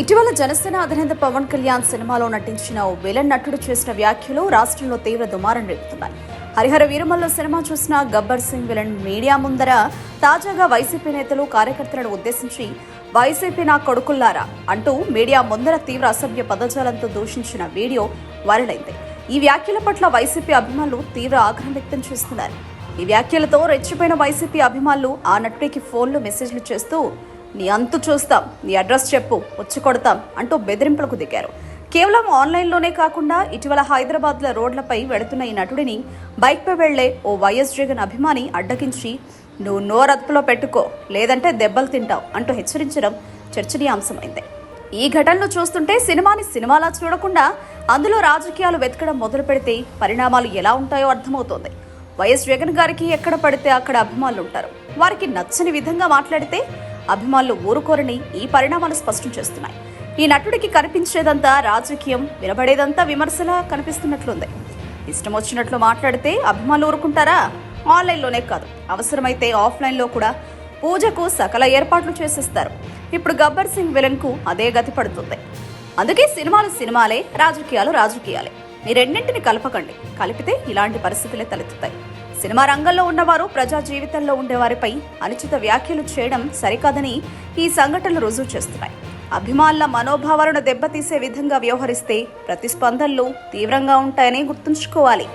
ఇటీవల జనసేన అధినేత పవన్ కళ్యాణ్ సినిమాలో నటించిన ఓ విలన్ నటుడు చేసిన వ్యాఖ్యలు రాష్ట్రంలో తీవ్ర దుమారం రేపుతున్నాయి. హరిహర వీరమల్లో సినిమా చూసిన గబ్బర్ సింగ్ విలన్ మీడియా ముందర తాజాగా వైసీపీ నేతలు కార్యకర్తలను ఉద్దేశించి వైసీపీ నా కొడుకుల్లారా అంటూ మీడియా ముందర తీవ్ర అసభ్య పదజాలంతో దూషించిన వీడియో వైరల్ అయింది. ఈ వ్యాఖ్యల పట్ల వైసీపీ అభిమానులు తీవ్ర ఆగ్రహం వ్యక్తం చేస్తున్నారు. ఈ వ్యాఖ్యలతో రెచ్చిపోయిన వైసీపీ అభిమానులు ఆ నటుడికి ఫోన్లు మెసేజ్లు చేస్తూ నీ అంతు చూస్తాం నీ అడ్రస్ చెప్పు వచ్చి కొడతాం అంటూ బెదిరింపులకు దిగారు. కేవలం ఆన్లైన్లోనే కాకుండా ఇటీవల హైదరాబాద్ల రోడ్లపై వెళుతున్న ఈ నటుడిని బైక్పై వెళ్ళే ఓ వైఎస్ జగన్ అభిమాని అడ్డగించి నువ్వు నోరదుపులో పెట్టుకో లేదంటే దెబ్బలు తింటావు అంటూ హెచ్చరించడం చర్చనీయాంశమైంది. ఈ ఘటనలు చూస్తుంటే సినిమాని సినిమాలా చూడకుండా అందులో రాజకీయాలు వెతకడం మొదలు పెడితే పరిణామాలు ఎలా ఉంటాయో అర్థమవుతోంది. వైఎస్ జగన్ గారికి ఎక్కడ పడితే అక్కడ అభిమానులు ఉంటారు. వారికి నచ్చని విధంగా మాట్లాడితే అభిమానులు ఊరుకోరని ఈ పరిణామాలు స్పష్టం చేస్తున్నాయి. ఈ నటుడికి కనిపించేదంతా రాజకీయం వినబడేదంతా విమర్శలా కనిపిస్తున్నట్లుంది. ఇష్టం వచ్చినట్లు మాట్లాడితే అభిమానులు ఊరుకుంటారా? ఆన్లైన్లోనే కాదు. అవసరమైతే ఆఫ్లైన్లో కూడా పూజకు సకల ఏర్పాట్లు చేసేస్తారు. ఇప్పుడు గబ్బర్ సింగ్ విలన్కు అదే గతి పడుతుంది. అందుకే సినిమాలు సినిమాలే రాజకీయాలు రాజకీయాలే. ఈ రెండింటిని కలపకండి. కలిపితే ఇలాంటి పరిస్థితులే తలెత్తుతాయి. సినిమా రంగంలో ఉన్నవారు ప్రజా జీవితంలో ఉండేవారిపై అనుచిత వ్యాఖ్యలు చేయడం సరికాదని ఈ సంఘటనలు రుజువు చేస్తున్నాయి. అభిమానుల మనోభావాలను దెబ్బతీసే విధంగా వ్యవహరిస్తే ప్రతిస్పందనలు తీవ్రంగా ఉంటాయని గుర్తుంచుకోవాలి.